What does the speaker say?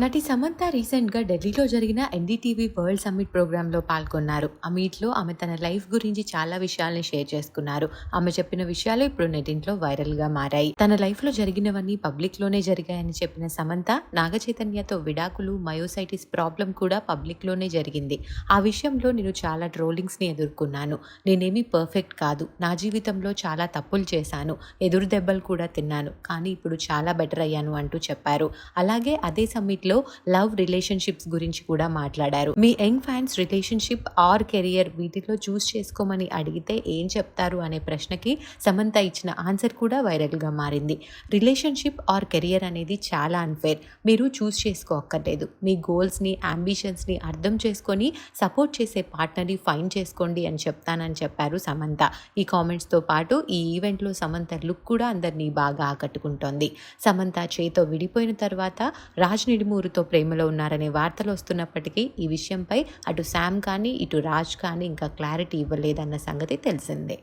నటి సమంత రీసెంట్గా ఢిల్లీలో జరిగిన ఎన్డీటీవీ వరల్డ్ సమ్మిట్ ప్రోగ్రాంలో పాల్గొన్నారు. ఆ మీట్లో ఆమె తన లైఫ్ గురించి చాలా విషయాల్ని షేర్ చేసుకున్నారు. ఆమె చెప్పిన విషయాలు ఇప్పుడు నెటింట్లో వైరల్గా మారాయి. తన లైఫ్లో జరిగినవన్నీ పబ్లిక్లోనే జరిగాయని చెప్పిన సమంత నాగ చైతన్యతో విడాకులు మయోసైటిస్ ప్రాబ్లం కూడా పబ్లిక్లోనే జరిగింది. ఆ విషయంలో నేను చాలా ట్రోలింగ్స్ని ఎదుర్కొన్నాను. నేనేమీ పర్ఫెక్ట్ కాదు. నా జీవితంలో చాలా తప్పులు చేశాను. ఎదురు దెబ్బలు కూడా తిన్నాను. కానీ ఇప్పుడు చాలా బెటర్ అయ్యాను అంటూ చెప్పారు. అలాగే అదే సమ్మిట్లో లవ్ రిలేషన్షిప్స్ గురించి కూడా మాట్లాడారు. మీ young fans relationship or career వీటిలో చూస్ చేసుకోమని అడిగితే ఏం చెప్తారు అనే ప్రశ్నకి సమంత ఇచ్చిన ఆన్సర్ కూడా వైరల్గా మారింది. రిలేషన్షిప్ ఆర్ కెరియర్ అనేది చాలా అన్ఫేర్. మీరు చూస్ చేసుకోక్కర్లేదు. మీ గోల్స్ని అంబిషన్స్ని అర్థం చేసుకొని సపోర్ట్ చేసే పార్ట్నర్ని ఫైన్ చేసుకోండి అని చెప్తానని చెప్పారు సమంత. ఈ కామెంట్స్తో పాటు ఈ ఈవెంట్లో సమంత లుక్ కూడా అందరినీ బాగా ఆకట్టుకుంటోంది. సమంత చేతో విడిపోయిన తర్వాత రాజ్ నిడిమూరుతో ప్రేమలో ఉన్నారనే వార్తలు వస్తున్నప్పటికీ ఈ విషయంపై అటు శామ్ కానీ ఇటు రాజ్ కానీ ఇంకా క్లారిటీ ఇవ్వలేదన్న సంగతి తెలిసిందే.